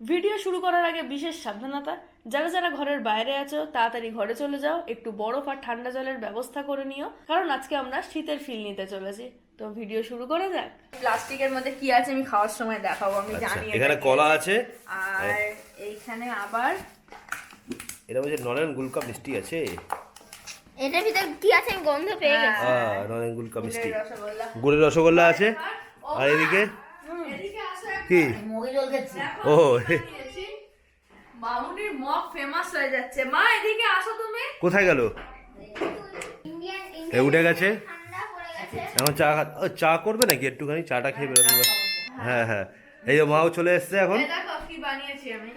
Video শুরু করার আগে বিশেষ সাবধানতা যারা যারা ঘরের বাইরে আছো তাড়াতাড়ি ঘরে চলে যাও একটু বরফ আর ঠান্ডা জলের ব্যবস্থা করে নিও কারণ আজকে আমরা শীতের ফিল নিতে চলেছি। তো ভিডিও শুরু করা যাক। প্লাস্টিকের মধ্যে কি আছে আমি খাওয়ার সময় দেখাবো আমি জানি আচ্ছা, এখানে কলা আছে। আর এইখানে আবার এটা বলছে নরেন গুলকা মিষ্টি আছে। এটার ভিতর কি আছে আমি গন্ধ পেয়ে গেছি। হ্যাঁ নরেন গুলকা মিষ্টি। রসগোল্লা। গুড়ের রসগোল্লা আছে। আর এদিকে? কি? ও মামুনির মগ ফেমাস হয়ে যাচ্ছে। মা এদিকে আসো তুমি। কোথায় গেল? এ উঠে গেছে? ঠান্ডা পড়ে গেছে এখন চা ও, চা করবে নাকি? একটুখানি চাটা খেয়ে বেরোতে হ্যাঁ হ্যাঁ। এই যে মাও চলে এসছে এখন। এই দেখো কি বানিয়েছি আমি।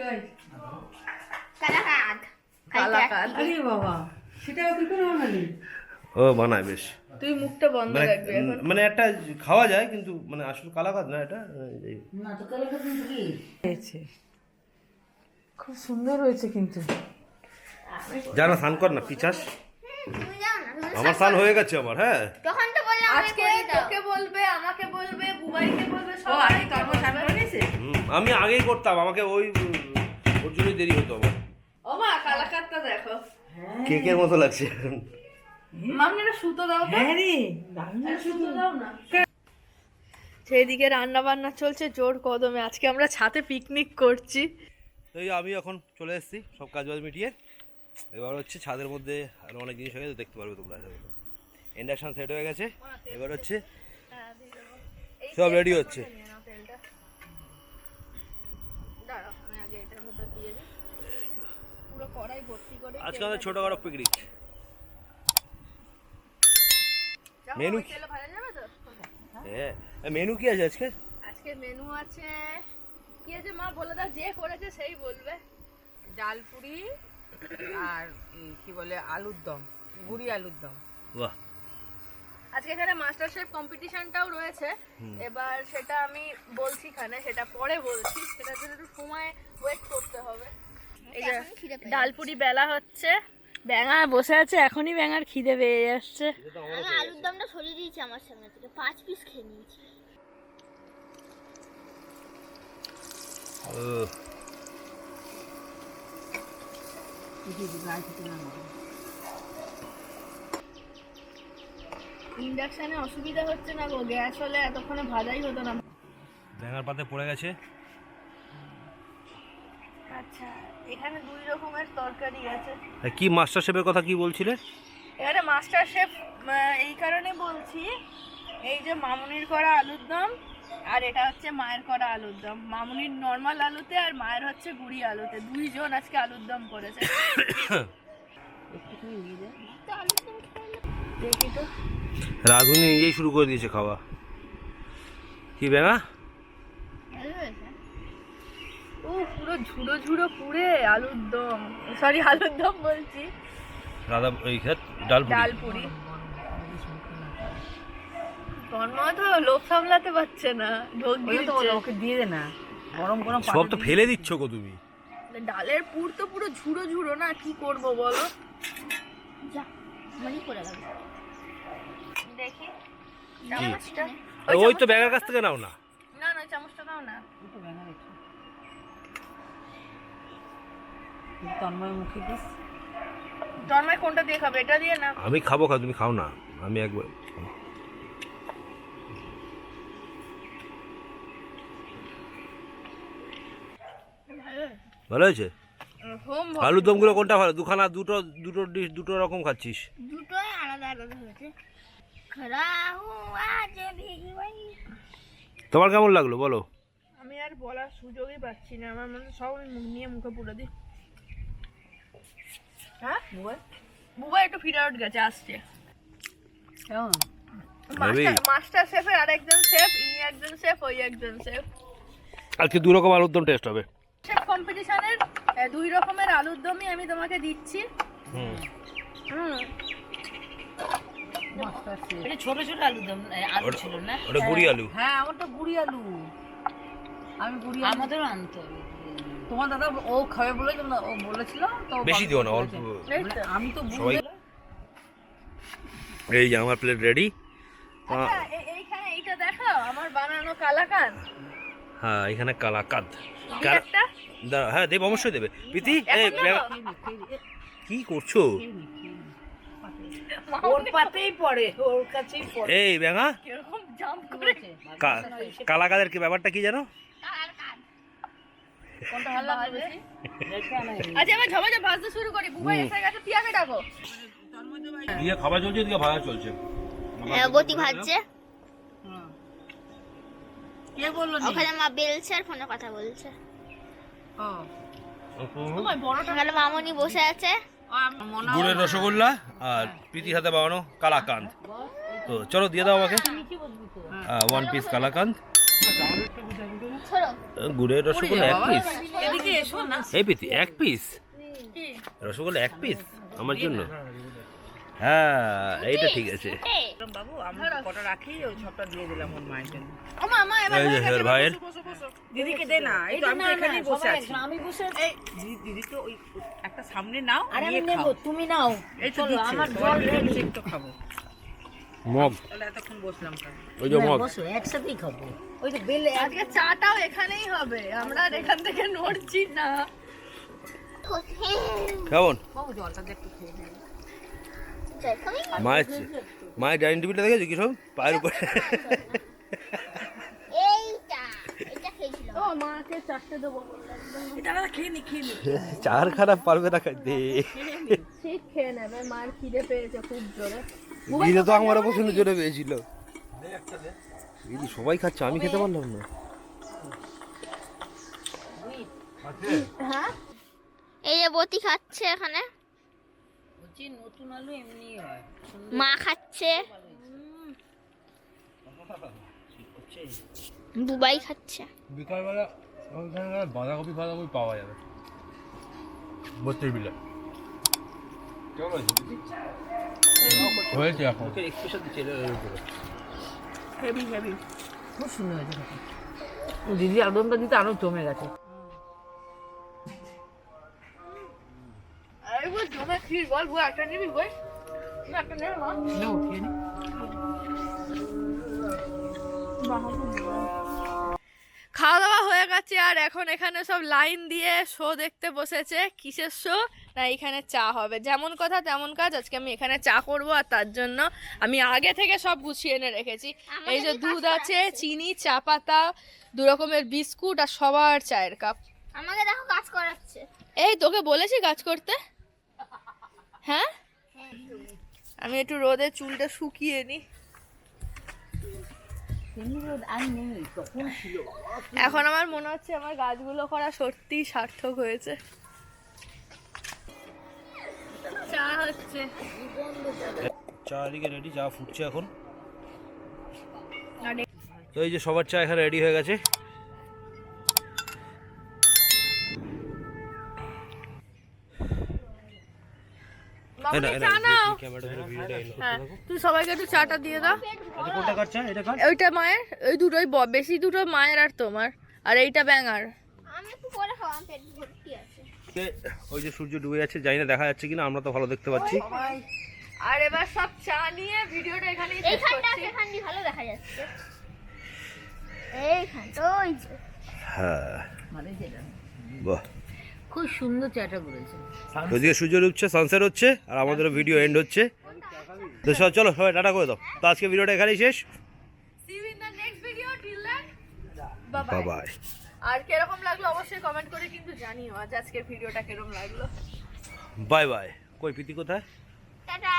কালাকাদ। কালাকাদ। আরে বাবা সেটা কি করে বানালি? ও বানায় বেশ। তুই মুখটা বন্ধ মানে রাখবি এখন। মানে একটা খাওয়া যায় কিন্তু মানে আসল কালাকাদ না এটা না তো কালাকাদ কিন্তু কি হয়েছে। খুব সুন্দর হয়েছে কিন্তু। জানা স্নান কর না তুমি আমার স্নান হয়ে গেছে আমার হ্যাঁ। তখন তো বললাম আজকে তোকে বলবে আমাকে বলবে বুবাইকে বলবে সবাই হুম, আমি আগেই করতাম আমাকে ওই ওর জন্যই দেরি হতো আমার ও মা কালাকাদটা দেখো। কেকের মতো লাগছে? সুতো দাও হ্যাঁ রে সুতো দাও। না। সেইদিকে রান্না বান্না চলছে জোর কদমে। আজকে আমরা ছাদে পিকনিক করছি। এই আমি এখন চলে এসেছি সব কাজ বাজ মিটিয়ে। এবার হচ্ছে ছাদের মধ্যে আরও অনেক জিনিস হয়ে গেছে দেখতে পারবে তোমরা। ইন্ডাকশন সেট হয়ে গেছে। এবার হচ্ছে সব রেডি হচ্ছে। আজকে আমাদের আমি আগে এটার মধ্যে দিয়ে দিই পুরো কড়াই ভর্তি করে আজকে আমাদের ছোটখাটো পিকনিক মেনু হ্যাঁ মেনু কি আছে আজকে? আজকে মেনু আছে কি আছে মা? বলে দাও যে করেছে সেই বলবে। ডাল পুরি আর কি বলে আলুর দম গুড়ি আলুর দম। বাহ। আজকে এখানে মাস্টার শেফ কম্পিটিশনটাও রয়েছে। এবার সেটা আমি বলছি এখানে সেটা পরে বলছি। সেটার জন্য একটু সময় ওয়েট করতে হবে। এই যে ডালপুরি বেলা হচ্ছে। ব্যাঙা বসে আছে এখনই ব্যাঙার খিদে পেয়ে যাচ্ছে। আমি আলুর দমটা সরিয়ে দিয়েছি আমার সামনে থেকে পাঁচ পিস খেয়ে নিয়েছি। ইন্ডাকশনে অসুবিধা হচ্ছে না গো গ্যাস হলে এতক্ষণে ভাজাই হতো না। ব্যাঙার পাতে পড়ে গেছে। আচ্ছা। এখানে দুই রকমের তরকারি আছে। কি মাস্টার শেফের কথা কি বলছিলে? এখানে মাস্টার শেফ এই কারণে বলছি এই যে মামুনির করা আলুর দম আর এটা হচ্ছে মায়ের করা আলুর দম। মামুনির নর্মাল আলুতে আর মায়ের হচ্ছে গুড়ি আলুতে। দুইজন আজকে আলুর দম করেছে। রাধুনি নিজেই শুরু করে দিয়েছে খাওয়া। কি হয়েছে ও পুরো ঝুড়ো ঝুড়ো পুড়ে আলুর দম। সরি আলুর দম বলছি। রাধা এই খেত ডাল ডাল পুরি তন্ময় তো লোভ সামলাতে পারছে না ঢোক ওই ওকে দিয়ে দে না গরম গরম সব তো ফেলে দিচ্ছ গো তুমি। ডালের পুর তো পুরো ঝুড়ো ঝুড়ো না কি করব বলো? যা আমারই করে দেখি ওই তো ব্যাঙার কাছ থেকে নাও না। না না চামচটা দাও না। তন্ময় মুখে দিস তন্ময় কোনটা দিয়ে খাবে? এটা দিয়ে না? আমি খাব খা তুমি খাও না। আমি একবার ভালো হয়েছে? আলুর দমগুলো কোনটা ভালো? দুখানা দুটো দুটো ডিশ দুটো রকম খাচ্ছিস। আলাদা আলাদা হয়েছে। ভাই তোমার কেমন লাগল? বলো। আমি আর বলার সুযোগই পাচ্ছি না। আমার মনে হয় সব মুখ নিয়ে মুখে পুরো দিই। হ্যাঁ? একটু আউট গেছে আসছে। কেমন? মাস্টার মাস্টার শেফের আরেকজন শেফ ইনি একজন শেফ ওই একজন শেফ। আজকে দু রকম আলুর দম টেস্ট হবে। শেফ কম্পিটিশনের দুই রকমের আলুর দমই আমি তোমাকে দিচ্ছি। হুম। হুম। Master chef. এটা ছোট ছোট আলু দম আলু ছিল না? ওটা গুড়ি আলু। হ্যাঁ আমারটা গুড়ি আলু। আমি গুড়ি আলু আমাদেরও আনতে হবে। তোমার দাদা ও খাবে বলে ও বলেছিল বেশি দিও না অল্প। এই তো। আমি তো সবাই এই যে আমার প্লেট রেডি আচ্ছা এইখানে এইটা দেখো আমার বানানো কালাকান হ্যাঁ এখানে কালাকাদ। হ্যাঁ দেব অবশ্যই দেবে। প্রীতি কি করছ? ওর পাতেই পড়ে ওর কাছেই পড়ে। এই ব্যাঙা। কীরকম জাম্প করে কা- কালা কাদের কি ব্যাপারটা কি জানো কোনটা ভালো লাগে বেশি? আচ্ছা এবার ঝমাঝা ভাজতে শুরু করি। বুবাই এসে গেছে পিয়াকে ডাকো দিয়ে খাবার চলছে এদিকে ভাজা চলছে। বতি ভাজছে। কে বলল ওখানে মা বেলছে আর ফোনে কথা বলছে। ও, তোমার ওখানে মামনি বসে আছে। মনে হয় গুড়ের রসগোল্লা আর প্রীতি হাতে বানানো কালাকান্দ। তো চলো দিয়ে দাও আমাকে। One piece kalakand. গুড়ের রসগোল্লা এক পিস এদিকে এসো না। এই প্রীতি এক পিস রসগোল্লা এক পিস আমার জন্য? হ্যাঁ এইটা ঠিক আছে। ভাইয়ের দিদিকে দে না এই তো আমি এখানেই বসে আছি। আমি বসে আছি। এই দিদি দিদি তো ওই একটা সামনে নাও আরে আমি নেব তুমি নাও। এই চলো আমার জল একটু খাব। মগ। এতক্ষণ বসলাম ওই যে মগ। বসো একসাথেই খাব। ওই তো বেলে আজকে চাটাও এখানেই হবে। আমরা আর এখান থেকে নড়ছি না। কেমন? জলটা একটু খেয়ে মায়ের মায়ের ডাইনিং টেবিলটা দেখেছ কি সব? পায়ের উপরে? এইটা এটা খেয়েছিলাম। ও মাকে চারটে দেবো। এটা না খেয়ে নি খেয়ে নি। চার খারাপ পারবে না ঠিক খেয়ে নেবে মার খিদে পেয়েছে খুব জোরে। তো আমারও পছন্দ জোরে পেয়েছিল। এই যে সবাই খাচ্ছে আমি খেতে পারলাম না। এই যে বতি খাচ্ছে এখানে। বলছি নতুন আলু এমনি হয়। মা খাচ্ছে। বুবাই খাচ্ছে। বিকালবেলা বাঁধাকপি ফাঁধাকপি পাওয়া যাবে। বত্রিশ বিলে হয়েছে এখন। হেভি হেভি খুব সুন্দর হয়েছে দিদি আলুদমটা দিতে আরও জমে গেছে। খাওয়া দাওয়া হয়ে গেছে আর এখন এখানে সব লাইন দিয়ে শো দেখতে বসেছে। কিসের শো? না এখানে চা হবে। যেমন কথা তেমন কাজ আজকে আমি এখানে চা করব আর তার জন্য আমি আগে থেকে সব গুছিয়ে এনে রেখেছি। এই যে দুধ আছে চিনি চা পাতা দু রকমের বিস্কুট আর সবার চায়ের কাপ। আমাকে দেখো কাজ করাচ্ছে। এই তোকে বলেছি কাজ করতে? হ্যাঁ? আমি একটু রোদে চুলটা শুকিয়ে ছিল? এখন আমার মনে হচ্ছে আমার গাছগুলো করা সত্যিই সার্থক হয়েছে। চা হচ্ছে। চা রেডি চা ফুটছে এখন। তো এই যে সবার চা এখানে রেডি হয়ে গেছে। হ্যাঁ তুই সবাইকে একটু চাটা দিয়ে দাও। কাট ওইটা মায়ের ওই দুটোই ব- বেশি দুটো মায়ের আর তোমার। আর এইটা ব্যাঙার। আমি একটু পরে পেট ওই যে সূর্য ডুবে যাচ্ছে জানি না দেখা যাচ্ছে কিনা আমরা তো ভালো দেখতে পাচ্ছি। আর এবার সব চা নিয়ে ভিডিওটা এইখানটা সেখান দিয়ে ভালো দেখা যাচ্ছে। এইখানটা ওই হ্যাঁ। মানে বাহ। খুব সুন্দর চাটা করেছে। ওদিকে সূর্য ডুবছে সানসেট হচ্ছে আর আমাদেরও ভিডিও এন্ড হচ্ছে। তো সব চলো সবাই টাটা করে দাও। তো আজকে ভিডিওটা এখানেই শেষ। বাই আর কীরকম লাগল অবশ্যই কমেন্ট করে কিন্তু জানিও আজ আজকের ভিডিওটা কীরকম লাগল। বাই বাই কই প্রীতি কোথায়? টাটা।